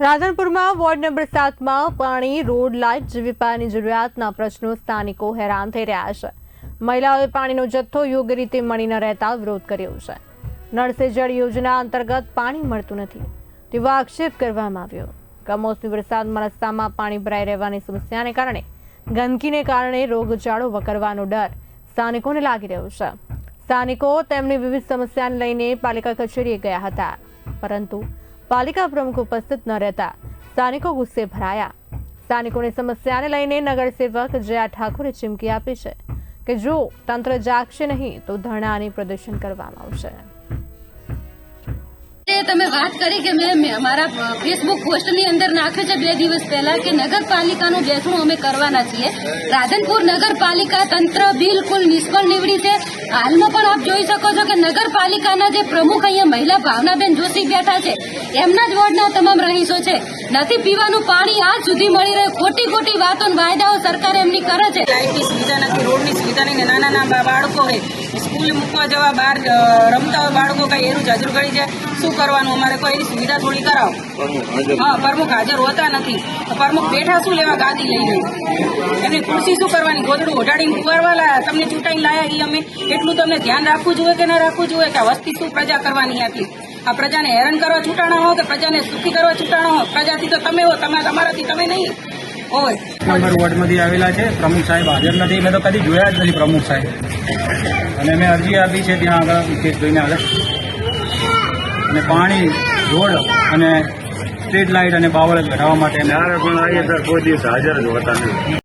રાધનપુરમાં ward number સાતમાં પાણી, road light જેવી પાયાની જરૂરિયાતના પ્રશ્નો સ્થાનિકો હેરાન થઈ રહ્યા છે. મહિલાઓએ પાણીનો જથ્થો યોગ્ય રીતે મળી ન રહેતા વિરોધ કર્યો છે. નળસે જળ યોજના અંતર્ગત પાણી મળતું નથી. તેવો આક્ષેપ કરવામાં આવ્યો. કમોસમી વરસાદમાં રસ્તામાં પાણી ભરાઈ રહેવાની સમસ્યાને કારણે, ગંદકીને કારણે રોગચાળો વકરવાનો ડર સ્થાનિકોને લાગી રહ્યો છે. સ્થાનિકો તેમની વિવિધ સમસ્યાને લઈને પાલિકા કચેરીએ ગયા હતા. પરંતુ પાલિકા પ્રમુખ ઉપસ્થિત ન રહેતા. સ્થાનિકો ગુસ્સે ભરાયા. સ્થાનિકોની સમસ્યાને લઈને નગરસેવક જયા ઠાકોરે ચીમકી આપી છે કે જો તંત્ર જાગશે નહીં તો ધરણા અને પ્રદર્શન કરવામાં આવશે. તમે વાત કરી કે મેં મેં અમારા ફેસબુક પોસ્ટની અંદર નાખ્યું છે બે દિવસ પહેલા કે નગરપાલિકાનું બેસણું અમે કરવાના છીએ. રાધનપુર નગરપાલિકા તંત્ર બિલકુલ નિષ્ફળ નીવડી છે. હાલમાં પણ આપ જોઈ શકો છો કે નગરપાલિકાના જે પ્રમુખ અહીંયા મહિલા ભાવનાબેન જોશી બેઠા છે, એમના જ વોર્ડના તમામ રહીશો છે. નથી પીવાનું પાણી આજ સુધી મળી રહ્યું. ખોટી ખોટી વાતો વાયદાઓ સરકાર એમની કરે છે. લાઇટની સુવિધા નથી, રોડની સુવિધા નહીં નાના નાના બા- બાળકો હોય સ્કૂલ મૂકવા જવા બહાર રમતા હોય બાળકો કઈ એનું જજર ગળી જાય. શું કરવાનું અમારે કોઈ એની સુવિધા થોડી કરાવો. હા પ્રમુખ હાજર હોતા નથી. પ્રમુખ બેઠા શું લેવા ગાદી લઈ ગઈ? એમની ખુરશી શું કરવાની? ગોદડું ઓઢાડીને ઉગારવા લાયા? તમને ચૂંટાઈને લાયા એ અમે? એટલું તમને ધ્યાન રાખવું જોઈએ કે ના રાખવું જોઈએ કે વસ્તી શું પ્રજા કરવાની આટલી આ પ્રજાને હેરાન કરવા છૂટાણા હો કે પ્રજાને સુખી કરવા છૂટાણા હો? પ્રજાથી તો તમે હો તમે તમારાથી તમે નહીં. હોય નંબર વોર્ડમાંથી આવેલા છે. પ્રમુખ સાહેબ હાજર નથી. મેં તો કદી જોયા જ નથી પ્રમુખ સાહેબ. અને મેં અરજી આપી છે ત્યાં આગળ. કેસ જોઈને આગળ. અને પાણી, રોડ અને સ્ટ્રીટ લાઇટ અને બાવળ ઘટાડવા માટે પણ આવીએ ત્યારે કોઈ દિવસ હાજર જ હોતા નથી.